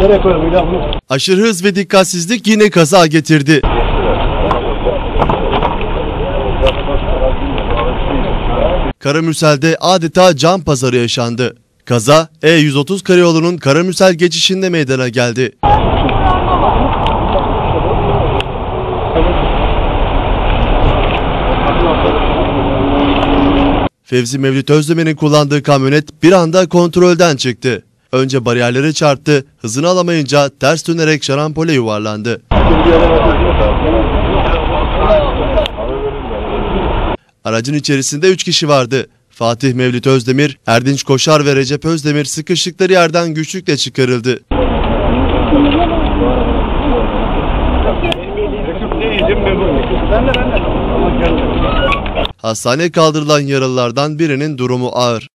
Nereye koyalım İlhan? Aşırı hız ve dikkatsizlik yine kaza getirdi. Karamürsel'de adeta can pazarı yaşandı. Kaza E130 karayolunun Karamürsel geçişinde meydana geldi. Fevzi Mevlüt Özdemir'in kullandığı kamyonet bir anda kontrolden çıktı. Önce bariyerlere çarptı, hızını alamayınca ters dönerek şarampole yuvarlandı. Aracın içerisinde 3 kişi vardı. Fatih Mevlüt Özdemir, Erdinç Koşar ve Recep Özdemir sıkıştıkları yerden güçlükle çıkarıldı. Hastaneye kaldırılan yaralılardan birinin durumu ağır.